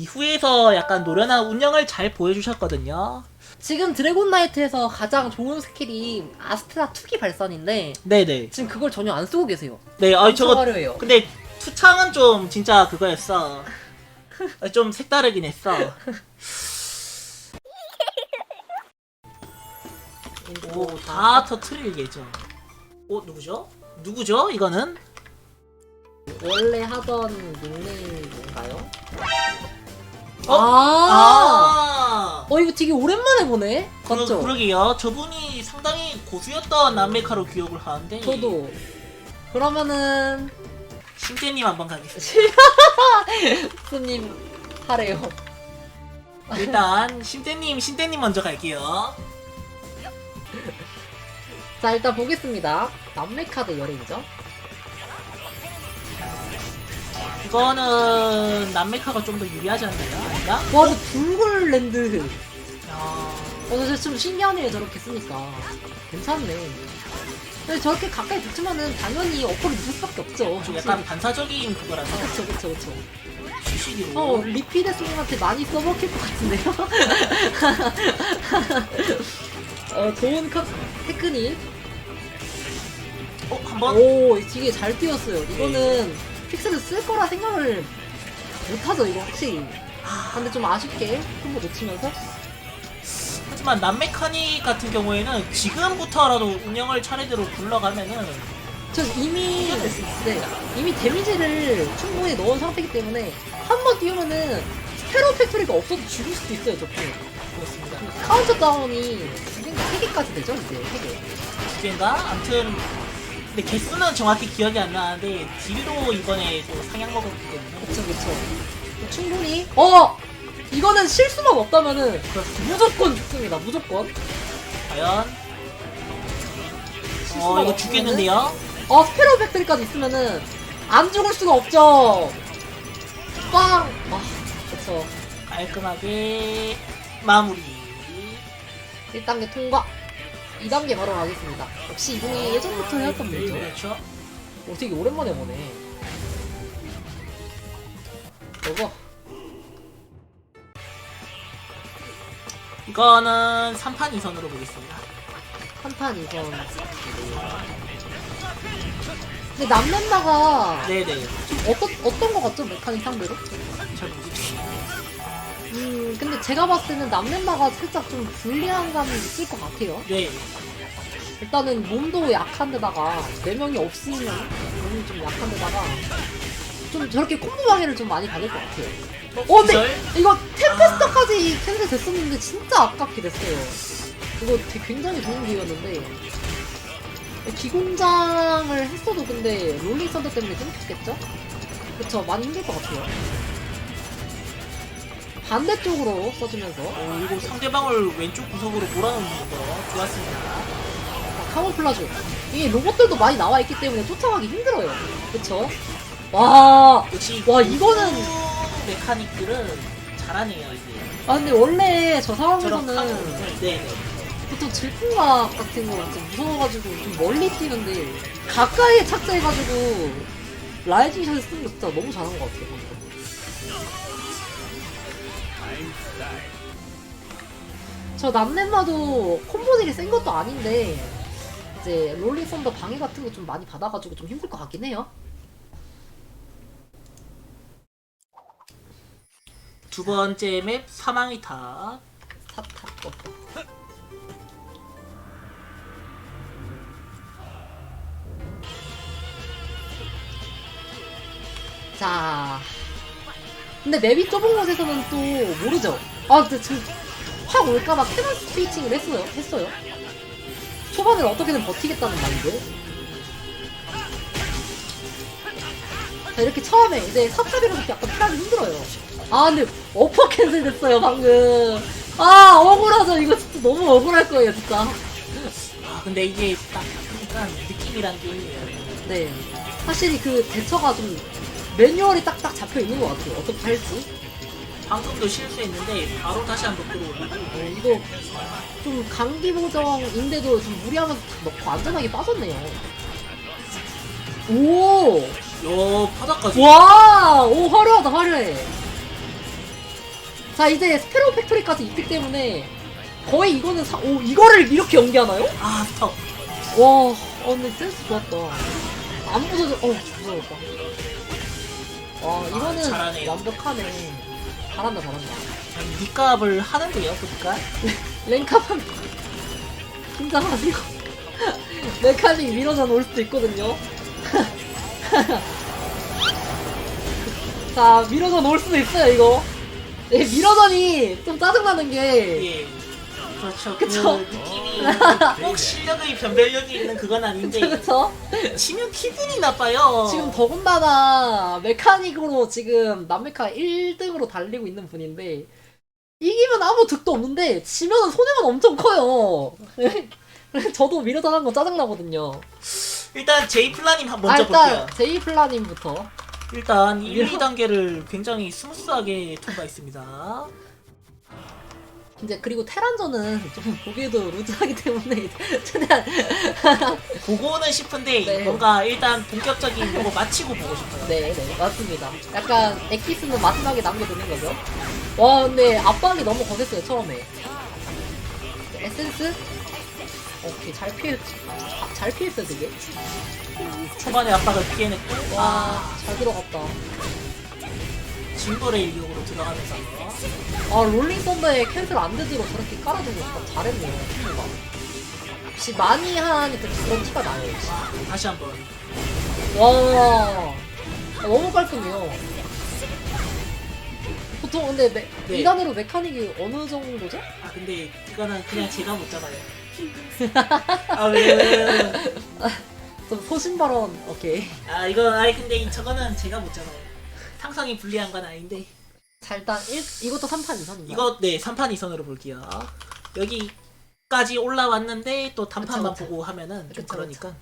이후에서 약간 노련한 운영을 잘 보여주셨거든요. 지금 드래곤 나이트에서 가장 좋은 스킬이 아스트라 투기 발산인데 네네. 지금 그걸 전혀 안 쓰고 계세요. 네, 아 엄청 저거 화려해요. 근데 투창은 좀 진짜 그거였어. 아, 좀 색다르긴 했어. 오, 다 터트릴 예정. 오, 누구죠? 누구죠? 이거는? 원래 하던 닉네임인가요? 어? 아, 아, 어 이거 되게 오랜만에 보네. 그러, 맞죠? 그러게요. 저분이 상당히 고수였던 남메카로 기억을 하는데. 저도 그러면은 신재님 한번 가겠습니다. 스님 하래요. 일단 신재님, 신재님 먼저 갈게요. 자 일단 보겠습니다. 남매 카드 열애이죠. 이거는 남메카가 좀 더 유리하지 않나요? 아닌가? 와 근데 둥글 랜드. 아, 어, 저좀 신기하네요, 저렇게 쓰니까. 괜찮네. 근데 저렇게 가까이 붙으면은 당연히 어퍼를 넣을 수밖에 없죠. 좀 약간 반사적인 그거라서 그쵸, 그쵸, 그쵸. 주시기로. 어, 리피데스님한테 많이 써먹힐 것 같은데요? 어, 좋은 컷, 테크닉. 어, 한번? 오, 되게 잘 뛰었어요. 이거는 픽스를 쓸 거라 생각을 못하죠, 이거 확실히. 아, 근데 좀 아쉽게 콤보 놓치면서. 하지만 남메카닉 같은 경우에는 지금부터라도 운영을 차례대로 굴러가면은 저 이미 네, 이미 데미지를 충분히 넣은 상태이기 때문에 한번 띄우면은 스페로 팩토리가 없어도 죽을 수도 있어요 저분 그렇습니다. 카운터 다운이 두 개인가 세 개까지 되죠 이제 세 개. 두 개인가? 아무튼 근데 개수는 정확히 기억이 안 나는데 딜도 이번에 또 상향 먹었기 때문에. 그쵸 그쵸. 충분히. 어! 이거는 실수만 없다면은 무조건 죽습니다 무조건. 과연? 실수만 어 이거 없으면은- 죽겠는데요? 어 스페로 팩토리까지 있으면은 안 죽을 수가 없죠. 빵! 아 그쵸. 깔끔하게 마무리. 1단계 통과 2단계 바로 가겠습니다. 역시 이분이 예전부터 해왔던 분이죠. 그렇죠. 오, 되게 오랜만에 보네. 저거 이거는 3판 2선으로 보겠습니다. 한판 이선. 근데 남멤버가 네네. 어떤 어떤 거 같죠? 메카닉 상대로? 잘 모르겠어요 음 근데 제가 봤을 때는 남멤버가 살짝 좀 불리한 감이 있을 것 같아요. 네 일단은 몸도 약한데다가 네 명이 없으면 몸이 좀 약한데다가 좀 저렇게 콤보 방해를 좀 많이 받을 것 같아요. 어, 근데 기절? 이거 템페스터까지 캔슬 됐었는데 진짜 아깝게 됐어요. 이거 되게 굉장히 좋은 기회였는데 기공장을 했어도 근데 롤링 썬더 때문에 끊겼겠죠? 그쵸 많이 힘들 것 같아요. 반대쪽으로 써주면서 어, 이거 상대방을 왼쪽 구석으로 몰아넣는 거 좋았습니다 카모플라주 이게 로봇들도 많이 나와 있기 때문에 쫓아가기 힘들어요. 그쵸? 와, 역시 와, 이거는- 고수 메카닉들은 잘하네요 이게 아 근데 원래 저 저런 상황에서는 카드 네네 보통 질풍각 같은 거좀 무서워가지고 좀 멀리 뛰는데 가까이에 착지해가지고 라이징 샷을 쓰는 게 진짜 너무 잘한 것 같아요. 방금. 저 남넷마도 콤보들이 센 것도 아닌데 이제 롤링 썬더 방해 같은 거 좀 많이 받아가지고 좀 힘들 것 같긴 해요. 두 번째 맵 사망의 탑 탑 탑 거. 자. 근데 맵이 좁은 곳에서는 또 모르죠. 아, 근데 지금 확 올까봐 캐논 스위칭을 했어요. 했어요. 초반을 어떻게든 버티겠다는 마인드. 자, 이렇게 처음에 이제 사탑이라서 약간 피하기 힘들어요. 아, 근데 어퍼 캔슬 됐어요, 방금. 아, 억울하죠. 이거 진짜 너무 억울할 거예요, 진짜. 아 근데 이게 딱 약간 느낌이란 게 있네요 네. 확실히 그 대처가 좀 매뉴얼이 딱딱 잡혀 있는 것 같아요. 어떻게 할지. 방금도 실수했는데 바로 다시 한번 끌어올리고 어, 이거 좀 감기 보정인데도 좀 무리하면서 탁 넣고 안전하게 빠졌네요. 오! 요 바닥까지 와! 오, 화려하다, 화려해. 자 이제 스페로 팩토리까지 있기 때문에 거의 이거는 사, 오 이거를 이렇게 연기하나요? 아 스톱 와, 어, 근데 센스 좋았다. 안 부서져, 어, 부서졌다. 와, 이거는 잘하네요. 완벽하네. 잘한다, 잘한다. 밑값을 하는데요 보니까 랭카판 긴장하시고 메카닉 밀어져 놓을 수도 있거든요. 자, 밀어져 놓을 수도 있어요, 이거. 예, 밀어전이 좀 짜증나는 게 예 그렇죠 그쵸? 그 꼭 실력의 변별력이 있는 그건 아닌데 그쵸? 치면 기분이 나빠요 지금 더군다나 메카닉으로 지금 남메카 1등으로 달리고 있는 분인데 이기면 아무 득도 없는데 지면은 손해만 엄청 커요. 저도 밀어전한 거 짜증나거든요. 일단 제이 플라님 한- 아, 먼저 일단 볼게요 제이 플라님부터 일단 1, 밀어- 2단계를 굉장히 스무스하게 통과했습니다 이제 그리고 테란전은 좀 보기에도 루즈하기 때문에 최대한 보고는 싶은데 네. 뭔가 일단 본격적인 요거 마치고 보고 싶어요 네, 네, 맞습니다. 약간 엑기스는 마지막에 남겨두는 거죠. 와, 근데 압박이 너무 거셌어요, 처음에. 에센스? 오케이, 잘 피했, 아, 잘 피했어요, 되게. 초반에 압박을 피해냈고 아 와, 잘 들어갔다. 진벌의 일격으로 들어가면서 아, 롤링 썬더에 캔슬 안 되도록 저렇게 깔아주고 진짜 잘했네요, 친구가. 역시 많이 하니까 그런 티가 나요, 역시. 다시 한번 와, 너무 깔끔해요. 보통 근데 메, 네. 2단으로 메카닉이 어느 정도죠? 아 근데 이거는 그냥 제가 못 잡아요 아좀 소신 발언, 오케이. 아 이거 아니 근데 이- 저거는 제가 못 잡아요 상성이 불리한 건 아닌데 자, 일단 일, 이것도 3판 이선인가? 이거 네 3판 2선으로 볼게요 여기까지 올라왔는데 또 단판만 그쵸, 그쵸. 보고 하면은 좀 그쵸, 그러니까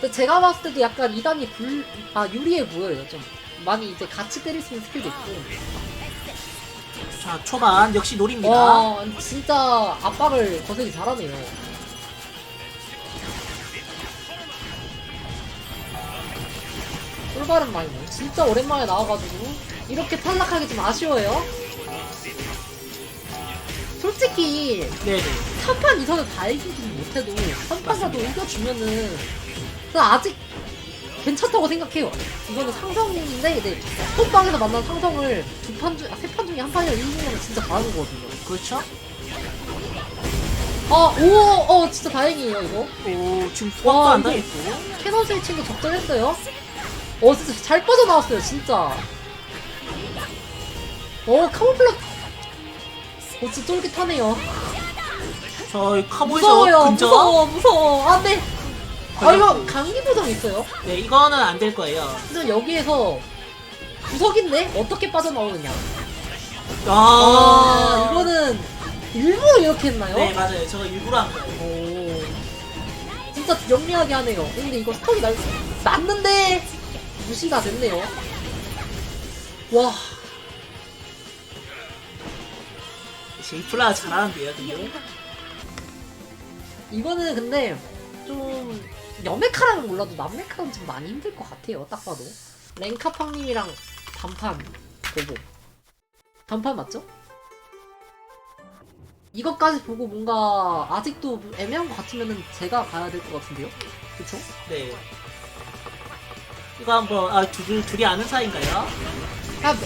근데 제가 봤을 때도 약간 2단이 불, 아, 유리해 보여요, 좀. 많이 이제 같이 때릴 수 있는 스킬도 있고. 자 초반 역시 노립니다 와, 진짜 압박을 거세게 잘하네요. 꿀바른 마이너. 진짜 오랜만에 나와가지고, 이렇게 탈락하기 좀 아쉬워요. 솔직히, 네네 3판 이선을 다 이기진 못해도 3판이라도 이겨주면은 저 아직 괜찮다고 생각해요. 이거는 상성인데 이제 톡방에서 만난 상성을 두 판 중, 아, 세 판 중에 한 판이라 이기면 진짜 잘하는 거거든요. 그렇죠 아, 오, 어, 진짜 다행이에요, 이거. 오 지금 와, 수학도 안 당했고 캐논 스위칭도 적절했어요. 어, 진짜 잘 빠져나왔어요, 진짜. 어, 카모플라. 어, 진짜 쫄깃하네요. 저희 카보에서 무서워요, 근접 무서워, 무서워. 안 돼. 아, 이거. 강기 보정 있어요? 네 이거는 안 될 거예요 근데 여기에서 구석인데 어떻게 빠져나오느냐? 아, 아 이거는 일부러 이렇게 했나요? 네 맞아요 저거 일부러 한 거예요 오, 진짜 영리하게 하네요. 근데 이거 스톡이 날 났는데 무시가 됐네요. 와, 제이플라 잘하는데요 근데 이거는 근데 좀 여메카랑은 몰라도 남메카는 좀 많이 힘들 것 같아요. 딱 봐도 랭카팡님이랑 단판 보고 단판 맞죠? 이것까지 보고 뭔가 아직도 애매한 것 같으면은 제가 가야 될 것 같은데요? 그쵸? 네 이거 한번 아 둘, 둘이 아는 사이인가요? 야,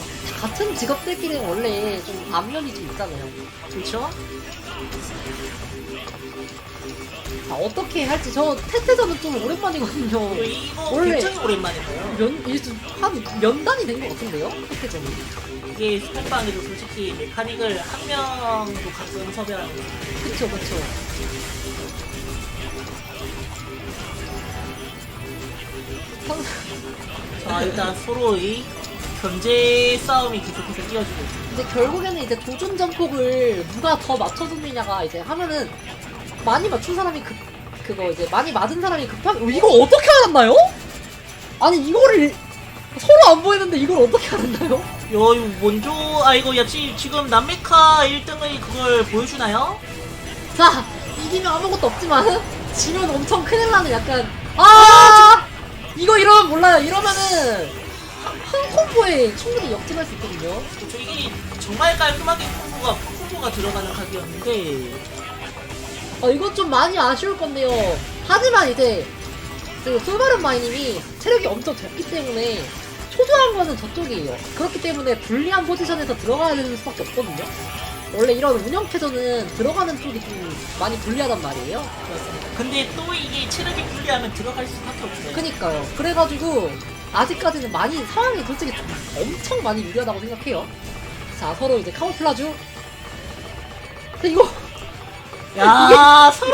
같은 직업들끼리는 원래 좀 안면이 좀 있잖아요. 그렇죠? 아, 어떻게 할지 저 테스트전은 좀 오랜만이거든요. 그리고 이거 원래- 굉장히 오랜만이에요 면, 이게 좀 한, 면단이 된 것 같은데요? 테스트전이. 이게 스폰방에도 솔직히 메카닉을 한 명도 가끔 섭외하는 거 그쵸, 그쵸. 상- 자 일단 서로의 견제 싸움이 계속해서 이어지고 있습니다 이제 결국에는 이제 도전 전폭을 누가 더 맞춰주느냐가 이제 하면은 많이 맞춘 사람이 급, 그거 이제 많이 맞은 사람이 어, 이거 어떻게 알았나요? 아니, 이거를 서로 안 보이는데 이걸 어떻게 알았나요? 요 이거 원조 아 이거 역시 지금 남메카 1등의 그걸 보여주나요? 자, 이기면 아무것도 없지만, 지면 엄청 큰일 나는 약간, 아! 이거 이러면 몰라요. 이러면은, 한 콤보에 충분히 역전할 수 있거든요. 그렇죠. 이게 정말 깔끔하게 콤보가 콤보가 들어가는 각이었는데 아, 이건 좀 많이 아쉬울 건데요. 하지만 이제 그 솔바른 마이님이 체력이 엄청 적기 때문에 초조한 거는 저쪽이에요. 그렇기 때문에 불리한 포지션에서 들어가야 되는 수밖에 없거든요. 원래 이런 운영체전은 들어가는 쪽이 좀 많이 불리하단 말이에요. 그렇습니다. 근데 또 이게 체력이 불리하면 들어갈 수밖에 없어요. 그니까요. 그래가지고 아직까지는 많이 상황이 솔직히 좀 엄청 많이 유리하다고 생각해요. 자 서로 이제 카모플라주. 근데 이거 야 서로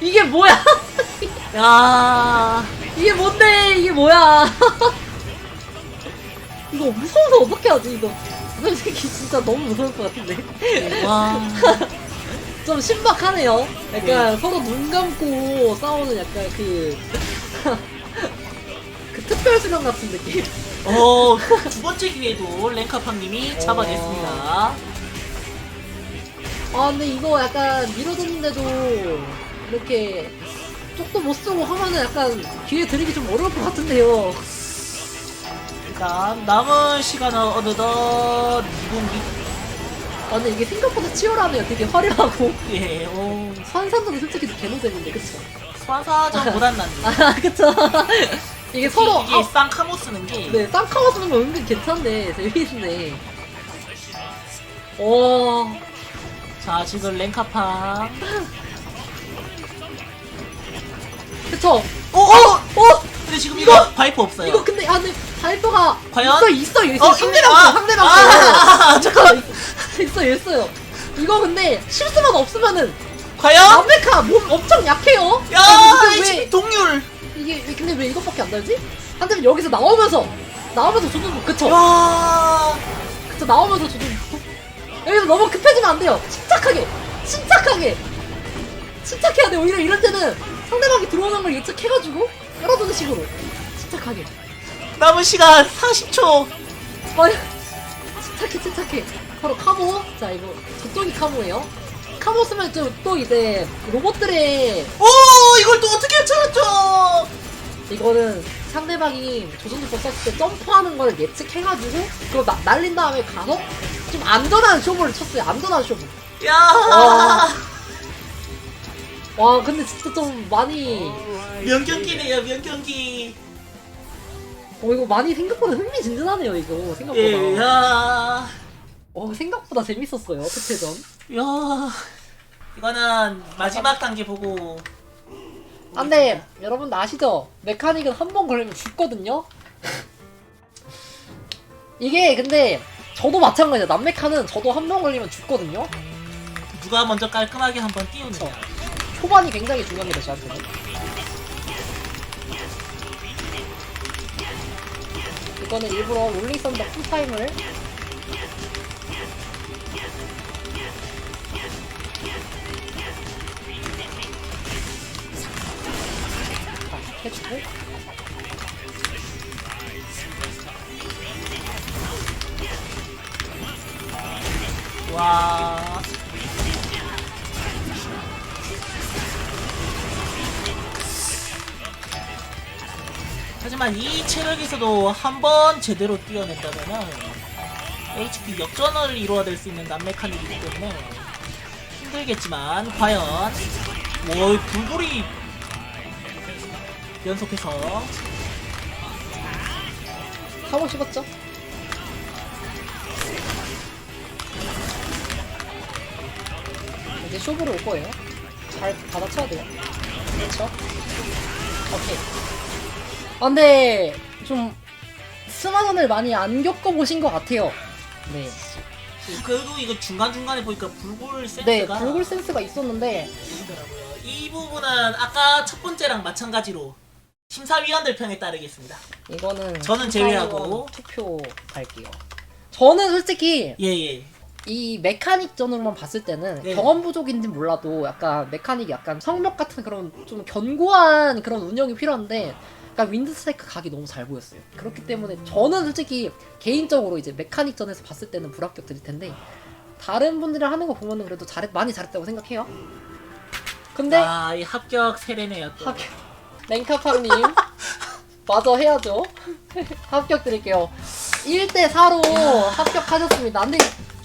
이게 뭐야? 야 이게 뭔데? 이게 뭐야? 이거 무서워서 어떻게 하지 이거? 솔직히 진짜 너무 무서울 것 같은데. 와. 좀 신박하네요. 약간 네. 서로 눈 감고 싸우는 약간 그. 그 특별 수련 같은 느낌. 어, 두 번째 기회도 랭카팡님이 잡아냈습니다. 아 근데 이거 약간 밀어줬는데도 이렇게 쪽도 못 쓰고 하면은 약간 기회 드리기 좀 어려울 것 같은데요. 일단 남은 시간은 어느덧 2분기. 아 근데 이게 생각보다 치열하네요. 되게 화려하고. 예, 오. 산산도 솔직히 개노잼인데 그쵸? 소환사전보단 낫네. 아 그쵸? 이게 서로 이게 아, 쌍카모 쓰는 게 네 쌍카워 쓰는 거 은근 괜찮네 재밌네 오 자, 지금 랭카팡. 그쵸? 오! 오! 어? 지금 이거 바이퍼 없어요. 이거 근데 아 근데 발표가 과연? 있어 있어 있어 어, 상대방 아, 거 상대방 거 아, 잠깐 있어 있어요 이거 근데 실수만 없으면은 과연? 남메카 몸 엄청 약해요 야, 아니, 근데 왜 동률. 이게 왜- 근데 왜 이것밖에 안 달지? 한대면 여기서 나오면서 나오면서 조준 그쵸? 와. 그쵸 나오면서 조준 여기서 너무 급해지면 안 돼요 침착하게 침착하게 침착해야 돼 오히려 이럴 때는 상대방이 들어오는 걸 예측해가지고 끌어주는 식으로 침착하게 남은 시간 40초. 아유 침착해 침착해 바로 카모 자 이거 저쪽이 카모예요 카모 쓰면 좀 또 이제 로봇들의 오, 이걸 또 어떻게 찾았죠? 이거는 상대방이 조선주법 썼을 때 점프하는 걸 예측해가지고 그거 나- 날린 다음에 가서 좀 안전한 쇼부를 쳤어요 안전한 쇼부 야. 와. 와 근데 진짜 좀 많이 명경기네요, 명경기. 어 이거 많이 생각보다 흥미진진하네요 이거 생각보다 예, 야. 어 생각보다 재밌었어요 특혜전 야. 이거는 마지막 단계 보고 아, 근데 여러분 아시죠? 메카닉은 한 번 걸리면 죽거든요? 이게 근데 저도 마찬가지예요 남메카는 저도 한 번 걸리면 죽거든요? 누가 먼저 깔끔하게 한번 띄우느냐. 초반이 굉장히 중요합니다 저한테는 이거는 일부러 롤링 썬더 풀타임을 자, 해주고 와. 하지만 이 체력에서도 한 번 제대로 뛰어냈다면 HP 역전을 이루어낼 수 있는 남메카닉이기 때문에 힘들겠지만 과연 뭐 불굴이 연속해서 하고 싶었죠? 이제 쇼부로 올 거예요. 잘 받아쳐야 돼요. 그렇죠? 오케이. 아, 근데 좀 스마전을 많이 안 겪어보신 것 같아요. 네. 그래도 이거 중간중간에 보니까 불굴 센스가 네, 불굴 센스가 있었는데. 이 부분은 아까 첫 번째랑 마찬가지로 심사위원들 편에 따르겠습니다. 이거는 저는 제외하고. 투표 갈게요. 저는 솔직히 예예. 이 메카닉전으로만 봤을 때는 네. 경험 부족인지 몰라도 약간 메카닉이 약간 성벽 같은 그런 좀 견고한 그런 운영이 필요한데 약간 윈드 스트라이크 각이 너무 잘 보였어요. 그렇기 때문에 저는 솔직히 개인적으로 이제 메카닉전에서 봤을 때는 불합격 드릴 텐데 다른 분들이 하는 거 보면은 그래도 잘했 많이 잘했다고 생각해요. 근데 아, 이 합격 세례네요 또. 합격 랭카팡님 맞아 해야죠. 합격 드릴게요. 1대 4로 합격하셨습니다. 근데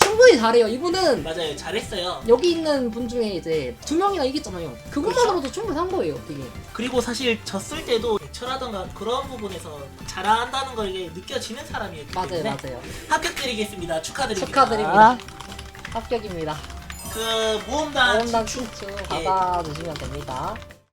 충분히 잘해요. 이분은 맞아요 잘했어요 여기 있는 분 중에 이제 두 명이나 이겼잖아요. 그것만으로도 충분한 거예요, 되게. 그리고 사실 졌을 때도 대처라던가 그런 부분에서 잘한다는 걸 이게 느껴지는 사람이었기 맞아요, 맞아요. 합격드리겠습니다 축하드립니다 축하드립니다. 합격입니다. 그 모험단 모험단 친추 친추 받아주시면 됩니다.